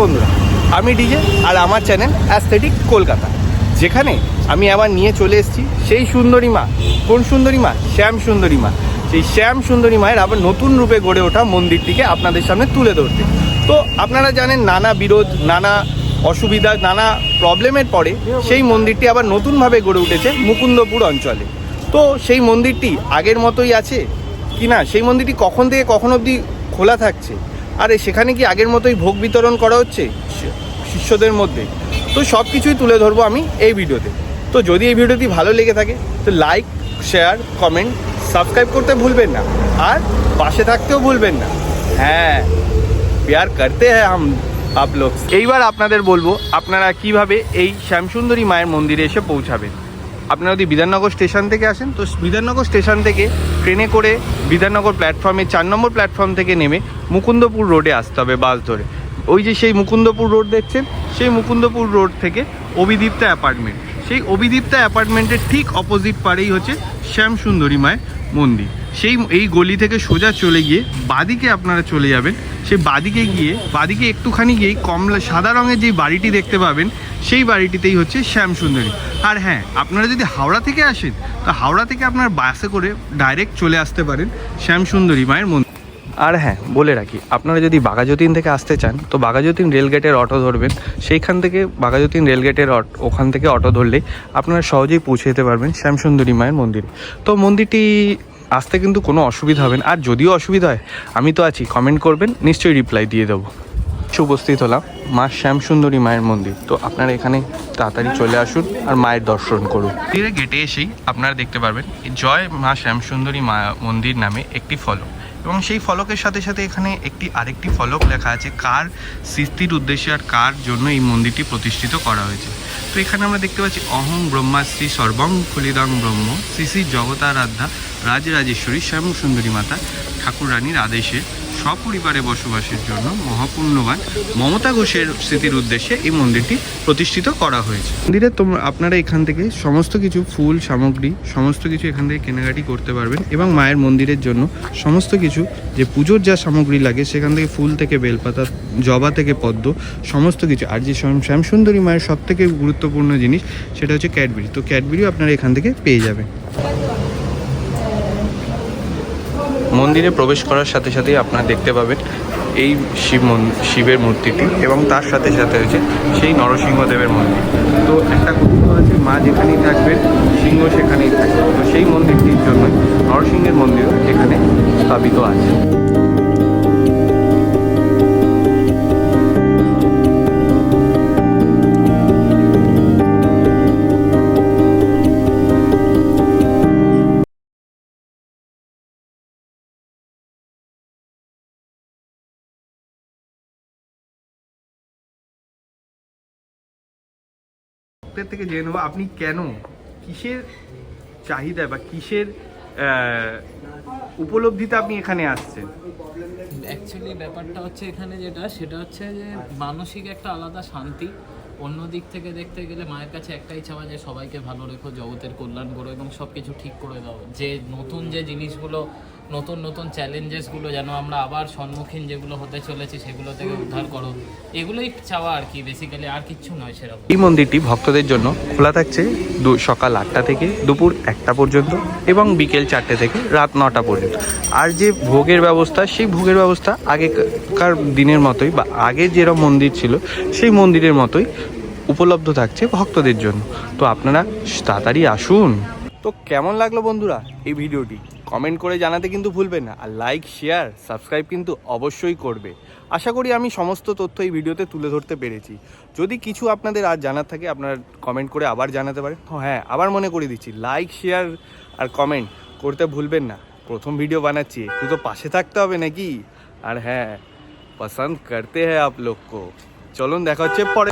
বন্ধুরা, আমি ডিজে আর আমার চ্যানেল অ্যাস্থেটিক কলকাতা। যেখানে আমি আবার নিয়ে চলে এসেছি সেই সুন্দরী মা। কোন সুন্দরী মা? শ্যাম সুন্দরী মা। সেই শ্যাম সুন্দরী মায়ের আবার নতুন রূপে গড়ে ওঠা মন্দিরটিকে আপনাদের সামনে তুলে ধরতে। তো আপনারা জানেন, নানা বিরোধ, নানা অসুবিধা, নানা প্রবলেমের পরে সেই মন্দিরটি আবার নতুনভাবে গড়ে উঠেছে মুকুন্দপুর অঞ্চলে। তো সেই মন্দিরটি আগের মতোই আছে কি না সেই মন্দিরটি কখন থেকে কখন অবধি খোলা থাকছে? আরে, সেখানে কি আগের মতোই ভোগ বিতরণ করা হচ্ছে? শিষ্যদের মধ্যে। তো সব কিছুই তুলে ধরবো আমি এই ভিডিওতে। তো যদি এই ভিডিওটি ভালো লেগে থাকে, তো লাইক, শেয়ার, কমেন্ট, সাবস্ক্রাইব করতে ভুলবেন না। আর পাশে থাকতেও ভুলবেন না। হ্যাঁ প্যার করতে হ্যাঁ হাম, আপ লোক। এইবার আপনাদের বলব, আপনারা কীভাবে এই শ্যামসুন্দরী মায়ের মন্দিরে এসে পৌঁছাবেন। আপনারা যদি বিধাননগর স্টেশন থেকে আসেন, তো বিধাননগর স্টেশন থেকে ট্রেনে করে বিধাননগর প্ল্যাটফর্মে চার নম্বর প্ল্যাটফর্ম থেকে নেমে মুকুন্দপুর রোডে আসতে হবে বাস ধরে। ওই যে সেই মুকুন্দপুর রোড দেখছেন, সেই মুকুন্দপুর রোড থেকে অভিদীপ্তা অ্যাপার্টমেন্ট। সেই অভিদীপ্তা অ্যাপার্টমেন্টের ঠিক অপোজিট পারেই হচ্ছে শ্যামসুন্দরী মায়ের মন্দির। সেই এই গলি থেকে সোজা চলে গিয়ে বাদিকে আপনারা চলে যাবেন। সেই বাদিকে গিয়ে, বাদিকে একটুখানি গিয়েই কমলা, সাদা রঙের যে বাড়িটি দেখতে পাবেন, সেই বাড়িটিতেই হচ্ছে শ্যামসুন্দরী। আর হ্যাঁ আপনারা যদি হাওড়া থেকে আসেন, তো হাওড়া থেকে আপনার বাসে করে ডাইরেক্ট চলে আসতে পারেন শ্যামসুন্দরী মায়ের মন্দির। আর হ্যাঁ বলে রাখি, আপনারা যদি বাঘাযতীন থেকে আসতে চান, তো বাঘাযতীন রেলগেটের অটো ধরবেন। সেইখান থেকে বাঘাযতীন রেলগেটের অট- ওখান থেকে অটো ধরলেই আপনারা সহজেই পৌঁছে যেতে পারবেন শ্যামসুন্দরী মায়ের মন্দিরে। তো মন্দিরটি আসতে কিন্তু কোনো অসুবিধা হবে না। আর যদিও অসুবিধা হয়, আমি তো আছি কমেন্ট করবেন, নিশ্চয়ই রিপ্লাই দিয়ে দেবো। উপস্থিত হলাম, মা শ্যামসুন্দরী মায়ের মন্দির। তো আপনারা এখানে তাড়াতাড়ি চলে আসুন আর মায়ের দর্শন করুন। মন্দিরে গেটে এসেই আপনারা দেখতে পারবেন, জয় মা শ্যামসুন্দরী মা মন্দির নামে একটি ফলক। এবং সেই ফলকের সাথে সাথে এখানে একটি আরেকটি ফলক লেখা আছে, কার সৃষ্টির উদ্দেশ্যে আর কার জন্য এই মন্দিরটি প্রতিষ্ঠিত করা হয়েছে। তো এখানে আমরা দেখতে পাচ্ছি, অহং ব্রহ্মাশ্রী সর্বং খুলিদং ব্রহ্ম, শ্রী শ্রী জগতারাধ্যা রাজরাজেশ্বরী শ্যামসুন্দরী মাতা ঠাকুর রানীর আদেশে সপরিবারে বসবাসের জন্য মহাপুণ্যবান মমতা ঘোষের স্মৃতির উদ্দেশ্যে এই মন্দিরটি প্রতিষ্ঠিত করা হয়েছে। মন্দিরে তোমরা আপনারা এখান থেকে সমস্ত কিছু, ফুল, সামগ্রী, সমস্ত কিছু এখান থেকে কেনাকাটি করতে পারবেন এবং মায়ের মন্দিরের জন্য সমস্ত কিছু, যে পুজোর যা সামগ্রী লাগে, সেখান থেকে ফুল থেকে বেলপাতা, জবা থেকে পদ্ম, সমস্ত কিছু। আর যে শ্যামসুন্দরী মায়ের সব থেকে গুরুত্বপূর্ণ জিনিস, সেটা হচ্ছে ক্যাডবেরি। তো ক্যাডবেরিও আপনারা এখান থেকে পেয়ে যাবেন। মন্দিরে প্রবেশ করার সাথে সাথেই আপনারা দেখতে পাবেন এই শিব শিবের মূর্তিটি এবং তার সাথে সাথে হয়েছে সেই নরসিংহদেবের মন্দির। তো একটা কথা আছে মা যেখানেই থাকবেন সিংহ সেখানেই থাকবে। তো সেই মন্দিরটির জন্যই নরসিংহের মন্দিরও এখানে স্থাপিত আছে। ভক্তের থেকে জেনে নেব আপনি কেন কিসের চাহিদা বা কিসের উপলব্ধিতে আপনি এখানে আসছেন? অ্যাকচুয়ালি ব্যাপারটা হচ্ছে এখানে যেটা, সেটা হচ্ছে যে মানসিক একটা আলাদা শান্তি। অন্য দিক থেকে দেখতে গেলে মায়ের কাছে একটাই চাওয়া যে সবাইকে ভালো রেখো, জগতের কল্যাণ করো এবং সব কিছু ঠিক করে দাও। যে নতুন যে জিনিসগুলো, নতুন নতুন চ্যালেঞ্জেসগুলো যেন আমরা আবার সম্মুখীন যেগুলো হতে চলেছি সেগুলো থেকে উদ্ধার করো। এগুলোই চাওয়া আর কি বেসিক্যালি আর কিচ্ছু নয় সেরকম। এই মন্দিরটি ভক্তদের জন্য খোলা থাকছে সকাল আটটা থেকে দুপুর একটা পর্যন্ত এবং বিকেল চারটে থেকে রাত নটা পর্যন্ত। আর যে ভোগের ব্যবস্থা, সেই ভোগের ব্যবস্থা আগেকার দিনের মতোই বা আগে যেরকম মন্দির ছিল, সেই মন্দিরের মতোই উপলব্ধ থাকছে ভক্তদের জন্য। তো আপনারা তাড়াতাড়ি আসুন। তো কেমন লাগল বন্ধুরা এই ভিডিওটি? কমেন্ট করে জানাতে কিন্তু ভুলবেন না আর লাইক শেয়ার সাবস্ক্রাইব কিন্তু অবশ্যই করবে। আশা করি আমি সমস্ত তথ্য এই ভিডিওতে তুলে ধরতে পেরেছি। যদি কিছু আপনাদের আর জানার থাকে, আপনারা কমেন্ট করে আবার জানাতে পারেন। হ্যাঁ আবার মনে করে দিচ্ছি লাইক শেয়ার আর কমেন্ট করতে ভুলবেন না। প্রথম ভিডিও বানাচ্ছি, একটু তো পাশে থাকতে হবে নাকি? আর হ্যাঁ পছন্দ করতে হ্যাঁ আপ লোক চলুন, দেখা হচ্ছে পরে